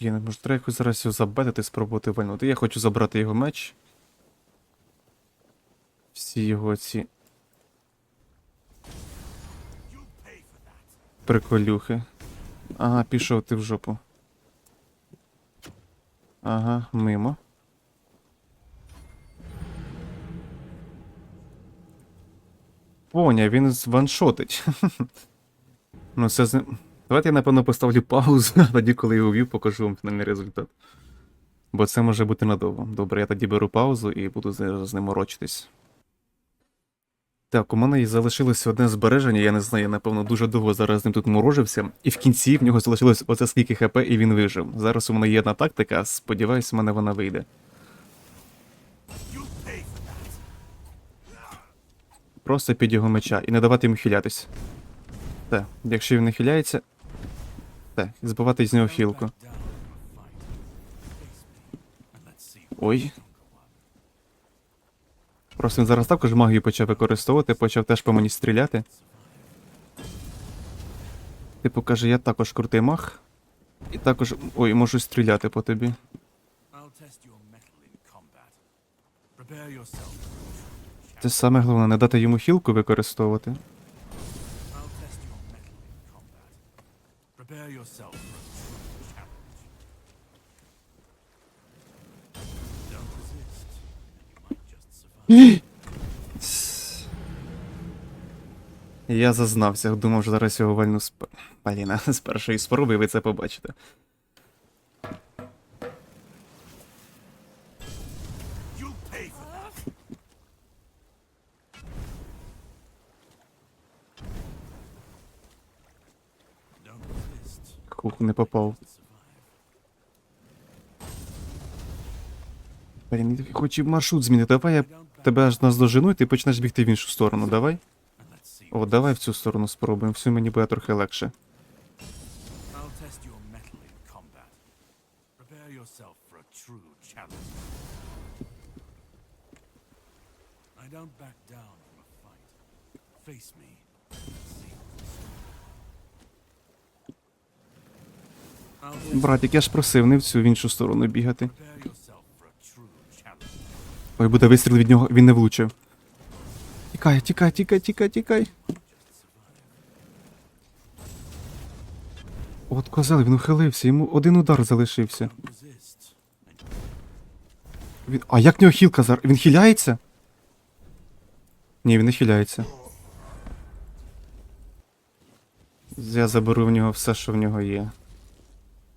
Я не можу, треба якось зараз його забетити, спробувати вальнути. Я хочу забрати його меч. Всі його ці. Приколюхи. Ага, пішов ти в жопу. Ага, мимо. Поня, він ваншотить. ну, це з... Давайте я, напевно, поставлю паузу, а тоді, коли його ввів, покажу вам фінальний результат. Бо це може бути надовго. Добре, я тоді беру паузу і буду з, ним морочитись. Так, у мене і залишилося одне збереження, я не знаю, я напевно дуже довго зараз з ним тут морожився. І в кінці в нього залишилось оце скільки хп, і він вижив. Зараз у мене є одна тактика, сподіваюсь, у мене вона вийде. Просто під його меча і не давати йому хилятись. Так, якщо він не хиляється. І збивати з нього хілку. Ой. Просто він зараз також магію почав використовувати, почав теж по мені стріляти. Типу каже, я також крутий маг. І також. Ой, можу стріляти по тобі. Це саме головне, не дати йому хілку використовувати. Prepare yourself for challenge. Don't resist. You might just survive. Я зазнався, думав, що зараз його вальну сп... Блін, з першої спроби ви це побачите. Resist. Не попав. Блін, хочу маршрут змінити. Давай я тебе аж наздожену, і ти почнеш бігти в іншу сторону, давай. О, давай в цю сторону спробуємо, всю мені буде трохи легше. Face me. Братик, я ж просив не в цю в іншу сторону бігати. Ой, буде вистріл від нього, він не влучив. Тікай, тікай, тікай, тікай, тікай. От козел, він ухилився, йому один удар залишився. Він... А як в нього хілка зараз? Він хиляється? Ні, він не хиляється. Я заберу в нього все, що в нього є.